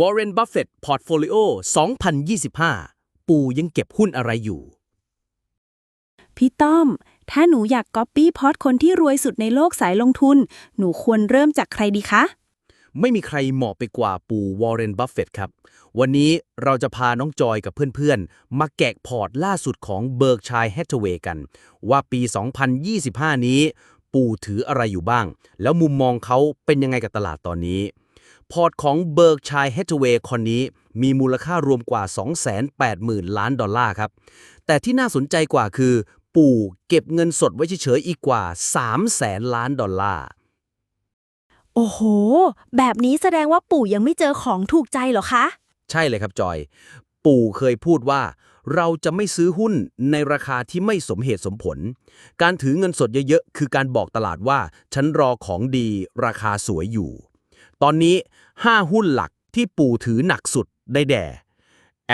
Warren Buffett Portfolio 2025 ปู่ยังเก็บหุ้นอะไรอยู่ พี่ต้อม ถ้าหนูอยากก๊อปปี้พอร์ตคนที่รวยสุดในโลกสายลงทุน หนูควรเริ่มจากใครดีคะ ไม่มีใครเหมาะไปกว่าปู่วอร์เรน บัฟเฟตครับ วันนี้เราจะพาน้องจอยกับเพื่อนๆ มาแกะพอร์ตล่าสุดของเบิร์กชัยแฮทเวย์กัน ว่าปี 2025 นี้ ปู่ถืออะไรอยู่บ้าง แล้วมุมมองเขาเป็นยังไงกับตลาดตอนนี้ พอร์ตของเบิร์กชัยแฮทเวย์คนนี้ มีมูลค่ารวมกว่า 280,000 ล้านดอลลาร์ครับ แต่ที่น่าสนใจกว่าคือ ปู่เก็บเงินสดไว้เฉยๆอีกกว่า 300,000 ล้านดอลลาร์ โอ้โห แบบนี้แสดงว่าปู่ยังไม่เจอของถูกใจเหรอคะ ใช่เลยครับจอย ปู่เคยพูดว่าเราจะไม่ซื้อหุ้นในราคาที่ไม่สมเหตุสมผล การถือเงินสดเยอะๆ คือการบอกตลาดว่า ฉันรอของดีราคาสวยอยู่ ตอนนี้ 5 หุ้นหลักที่ปู่ถือหนักสุดได้แด่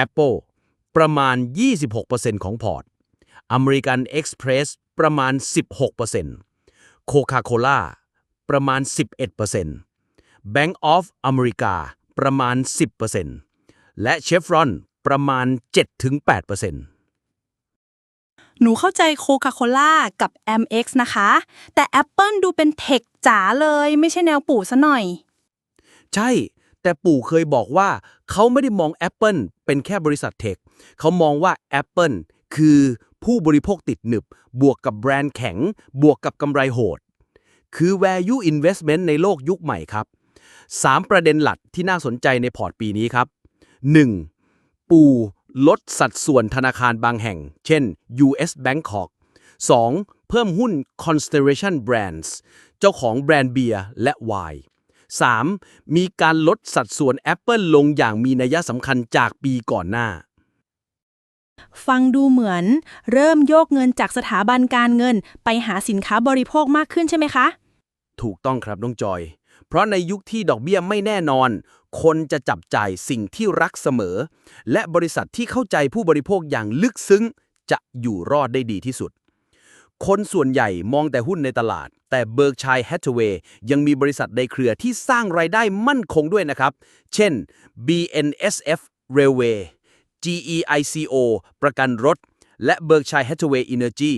Apple ประมาณ 26%ของพอร์ต American Express ประมาณ 16% Coca-Cola ประมาณ 11% Bank of America ประมาณ 10%และ Chevron ประมาณ 7-8%หนูเข้าใจโคคาโคล่ากับ MX นะคะ แต่ Apple ดูเป็นเทคจ๋าเลย ไม่ใช่แนวปู่ซะหน่อย ใช่ แต่ปู่เคยบอกว่าเขาไม่ได้มอง Apple เป็นแค่บริษัทเทค เขามองว่า Apple คือผู้บริโภคติดหนึบบวกกับแบรนด์แข็ง บวกกับกำไรโหด คือ value investment ในโลกยุคใหม่ครับ 3 ประเด็นหลักที่น่าสนใจในพอร์ตปีนี้ครับ 1. ปู่ลดสัดส่วนธนาคารบางแห่ง เช่น US Bangkok 2. เพิ่มหุ้น Constellation Brands เจ้าของแบรนด์เบียร์และไวน์ 3. มีการลดสัดส่วน Apple ลงอย่างมีนัยสำคัญจากปีก่อนหน้า ฟังดูเหมือน เริ่มโยกเงินจากสถาบันการเงิน ไปหาสินค้าบริโภคมากขึ้นใช่ไหมคะ ถูกต้องครับน้องจอย เพราะในยุคที่ดอกเบี้ยไม่แน่นอน คนจะจับจ่ายสิ่งที่รักเสมอ และบริษัทที่เข้าใจผู้บริโภคอย่างลึกซึ้ง จะอยู่รอดได้ดีที่สุด คนส่วนใหญ่มองแต่หุ้นในตลาด แต่เบิร์กชัยแฮทเวย์ยังมีบริษัทในเครือที่สร้างรายได้มั่นคงด้วยนะครับ เช่น BNSF Railway GEICO ประกันรถ และเบิร์กชัยแฮทเวย์ Energy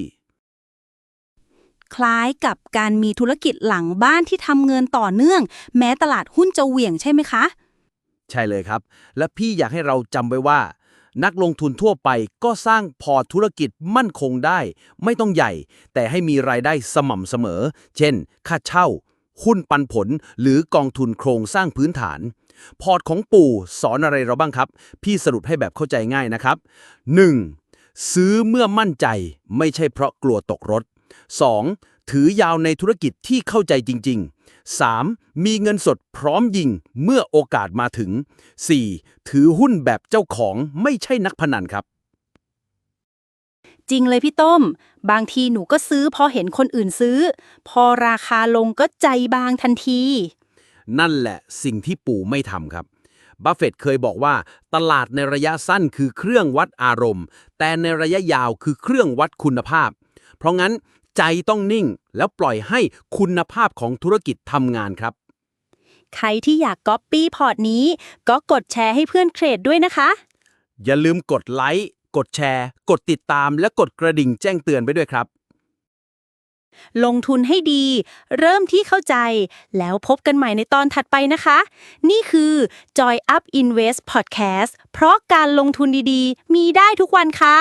คล้ายกับการมีธุรกิจหลังบ้านที่ทำเงินต่อเนื่อง แม้ตลาดหุ้นจะเหวี่ยงใช่ไหมคะ ใช่เลยครับ และพี่อยากให้เราจำไว้ว่า นักลงทุนทั่วไปก็สร้างพอร์ตธุรกิจมั่นคงได้ ไม่ต้องใหญ่ แต่ให้มีรายได้สม่ำเสมอ เช่น ค่าเช่า หุ้นปันผล หรือกองทุนโครงสร้างพื้นฐาน พอร์ตของปู่สอนอะไรเราบ้างครับ พี่สรุปให้แบบเข้าใจง่ายนะครับ 1. ซื้อเมื่อมั่นใจ ไม่ใช่เพราะกลัวตกรถ 2. ถือยาวในธุรกิจที่เข้าใจจริง ๆ 3. มีเงินสดพร้อมยิงเมื่อโอกาสมาถึง 4. ถือหุ้นแบบเจ้าของไม่ใช่นักพนันครับ จริงเลยพี่ต้ม บางทีหนูก็ซื้อพอเห็นคนอื่นซื้อ พอราคาลงก็ใจบางทันที นั่นแหละสิ่งที่ปู่ไม่ทำครับบัฟเฟตต์เคยบอกว่าตลาดในระยะสั้นคือเครื่องวัดอารมณ์ แต่ในระยะยาวคือเครื่องวัดคุณภาพ เพราะงั้น ใจต้องนิ่ง แล้วปล่อยให้คุณภาพของธุรกิจทำงานครับ ใครที่อยากก๊อปปี้พอร์ตนี้ ก็กดแชร์ให้เพื่อนเทรดด้วยนะคะ อย่าลืมกดไลค์กดแชร์ กดติดตาม และกดกระดิ่งแจ้งเตือนไปด้วยครับ ลงทุนให้ดี เริ่มที่เข้าใจ แล้วพบกันใหม่ในตอนถัดไปนะคะ นี่คือ Joy Up Invest Podcast เพราะการลงทุนดีๆ มีได้ทุกวันค่ะ